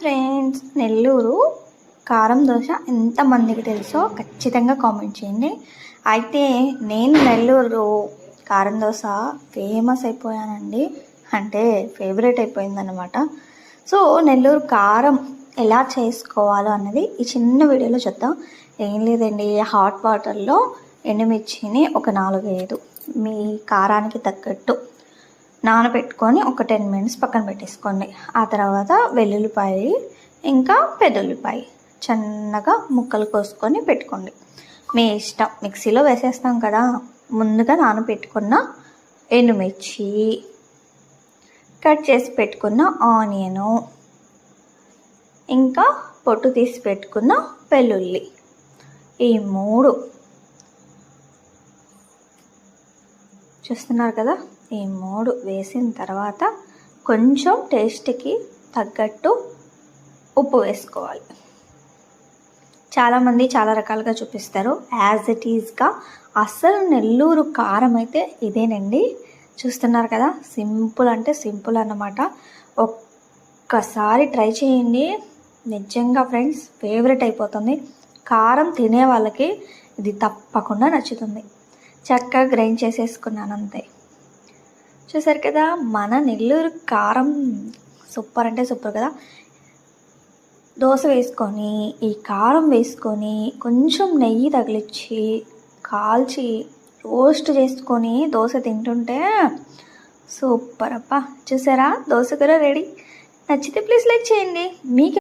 Friends Nellore కారం దోశ ఎంతమందికి తెలుసో ఖచ్చితంగా కామెంట్ చేయండి. అయితే నేను నెల్లూరు కారం దోశ ఫేమస్ అయిపోయానండి. అంటే ఫేవరెట్ అయిపోయిందనమాట సో నెల్లూరు కారం ఎలా చేసుకోవాలో అన్నది ఈ చిన్న వీడియోలో చెప్తాం ఏం లేదండి హాట్ వాటర్లో ఎండుమిర్చిని ఒక నాలుగు ఐదు మీ కారానికి తగ్గట్టు నానబెట్టుకొని ఒక టెన్ మినిట్స్ పక్కన పెట్టేసుకోండి. ఆ తర్వాత వెల్లుల్లిపాయ ఇంకా పెద్దల్లిపాయ చిన్నగా ముక్కలు కోసుకొని పెట్టుకోండి. మీ ఇష్టం. మిక్సీలో వేసేస్తాం కదా. ముందుగా నానబెట్టుకున్న ఎండుమిర్చి కట్ చేసి పెట్టుకున్న ఆనియను ఇంకా పొట్టు తీసి పెట్టుకున్న వెల్లుల్లి. ఈ మూడు. చూస్తున్నారు కదా? ఈ మూడు వేసిన తర్వాత కొంచెం టేస్ట్కి తగ్గట్టు ఉప్పు వేసుకోవాలి. చాలామంది చాలా రకాలుగా చూపిస్తారు. యాజ్ ఇట్ ఈజ్గా అస్సలు నెల్లూరు కారం అయితే ఇదేనండి. చూస్తున్నారు కదా? సింపుల్ అంటే సింపుల్ అన్నమాట. ఒక్కసారి ట్రై చేయండి. నిజంగా ఫ్రెండ్స్ ఫేవరెట్ అయిపోతుంది. కారం తినే వాళ్ళకి ఇది తప్పకుండా నచ్చుతుంది. చక్కగా గ్రైండ్ చేసేసుకున్నాను అంతే. చూసారు కదా మన నెల్లూరు కారం సూపర్ అంటే సూపర్ కదా. దోశ వేసుకొని ఈ కారం వేసుకొని కొంచెం నెయ్యి తగిలిచ్చి కాల్చి రోస్ట్ చేసుకొని దోశ తింటుంటే సూపర్ అప్ప చూసారా? దోశ కూడా రెడీ. నచ్చితే ప్లీజ్ లైక్ చేయండి. మీకు